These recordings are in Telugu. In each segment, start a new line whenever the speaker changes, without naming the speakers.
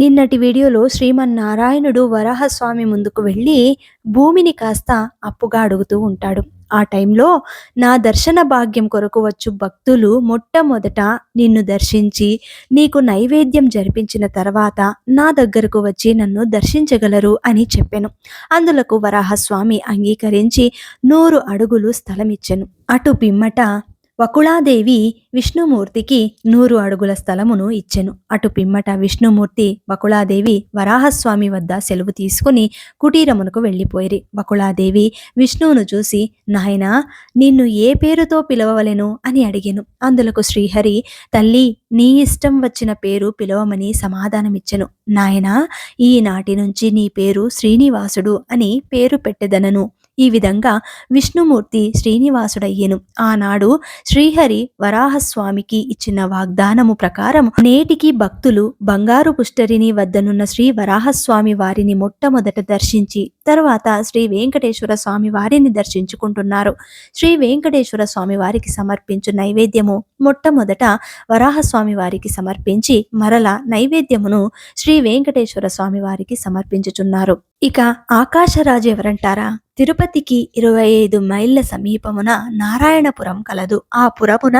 నిన్నటి వీడియోలో శ్రీమన్నారాయణుడు వరాహస్వామి ముందుకు వెళ్ళి భూమిని కాస్త అప్పుగా అడుగుతూ ఉంటాడు ఆ టైంలో నా దర్శన భాగ్యం కొరకు వచ్చు భక్తులు మొట్టమొదట నిన్ను దర్శించి నీకు నైవేద్యం జరిపించిన తర్వాత నా దగ్గరకు వచ్చి నన్ను దర్శించగలరు అని చెప్పాను అందులకు వరాహస్వామి అంగీకరించి నూరు అడుగులు స్థలమిచ్చాను అటు పిమ్మట వకుళాదేవి విష్ణుమూర్తికి నూరు అడుగుల స్థలమును ఇచ్చెను అటు పిమ్మట విష్ణుమూర్తి వకుళాదేవి వరాహస్వామి వద్ద సెలవు తీసుకుని కుటీరమునకు వెళ్ళిపోయిరి వకుళాదేవి విష్ణువును చూసి నాయనా నిన్ను ఏ పేరుతో పిలవవలెను అని అడిగాను అందులకు శ్రీహరి తల్లి నీ ఇష్టం వచ్చిన పేరు పిలవమని సమాధానమిచ్చెను నాయనా ఈనాటి నుంచి నీ పేరు శ్రీనివాసుడు అని పేరు పెట్టెదనను ఈ విధంగా విష్ణుమూర్తి శ్రీనివాసుడయ్యను ఆనాడు శ్రీహరి వరాహస్వామికి ఇచ్చిన వాగ్దానము ప్రకారం నేటికి భక్తులు బంగారు పుష్టరిని వద్దనున్న శ్రీ వరాహస్వామి వారిని మొట్టమొదట దర్శించి తర్వాత శ్రీ వెంకటేశ్వర స్వామి వారిని దర్శించుకుంటున్నారు శ్రీ వెంకటేశ్వర స్వామి వారికి సమర్పించు నైవేద్యము మొట్టమొదట వరాహస్వామి వారికి సమర్పించి మరల నైవేద్యమును శ్రీ వెంకటేశ్వర స్వామి వారికి సమర్పించుచున్నారు ఇక ఆకాశరాజు ఎవరంటారా తిరుపతికి ఇరవై ఐదు మైళ్ళ సమీపమున నారాయణపురం కలదు ఆ పురమున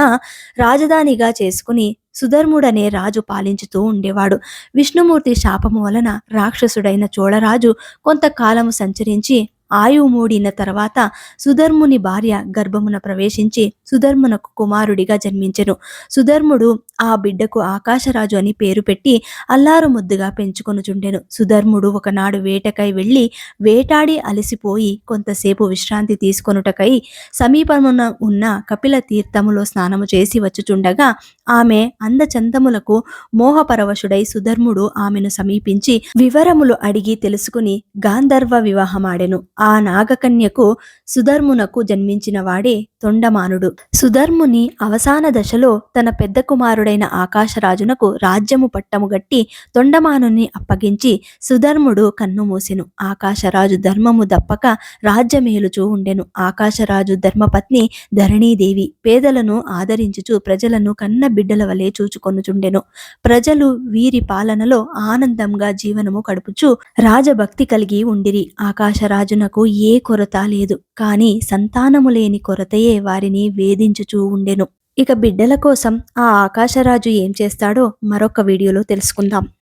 రాజధానిగా చేసుకుని సుధర్ముడనే రాజు పాలించుతూ ఉండేవాడు విష్ణుమూర్తి శాపము వలన రాక్షసుడైన చోళరాజు కొంతకాలము సంచరించి ఆయువు మూడిన తర్వాత సుధర్ముని భార్య గర్భమున ప్రవేశించి సుధర్మునకు కుమారుడిగా జన్మించెను సుధర్ముడు ఆ బిడ్డకు ఆకాశరాజు అని పేరు పెట్టి అల్లారు ముద్దుగా పెంచుకొనుచుండెను సుధర్ముడు ఒకనాడు వేటకై వెళ్ళి వేటాడి అలసిపోయి కొంతసేపు విశ్రాంతి తీసుకొనుటకై సమీపమున ఉన్న కపిల తీర్థములో స్నానము చేసి వచ్చుచుండగా ఆమె అందచందములకు మోహపరవశుడై సుధర్ముడు ఆమెను సమీపించి వివరములు అడిగి తెలుసుకుని గాంధర్వ వివాహమాడెను ఆ నాగకన్యకు సుధర్మునకు జన్మించిన వాడే తొండమానుడు సుధర్ముని అవసాన దశలో తన పెద్ద కుమారుడైన ఆకాశరాజునకు రాజ్యము పట్టముగట్టి తొండమానుని అప్పగించి సుధర్ముడు కన్ను మూసెను ఆకాశరాజు ధర్మము దప్పక రాజ్యమేలుచూ ఉండెను ఆకాశరాజు ధర్మపత్ని ధరణీదేవి పేదలను ఆదరించుచు ప్రజలను కన్న బిడ్డల వలె చూచుకొనుచుండెను ప్రజలు వీరి పాలనలో ఆనందంగా జీవనము గడుపుచు రాజభక్తి కలిగి ఉండిరి ఆకాశరాజున మనకు ఏ కొరత లేదు కాని సంతానము లేని కొరతయే వారిని వేధించుచూ ఉండెను ఇక బిడ్డల కోసం ఆ ఆకాశరాజు ఏం చేస్తాడో మరొక వీడియోలో తెలుసుకుందాం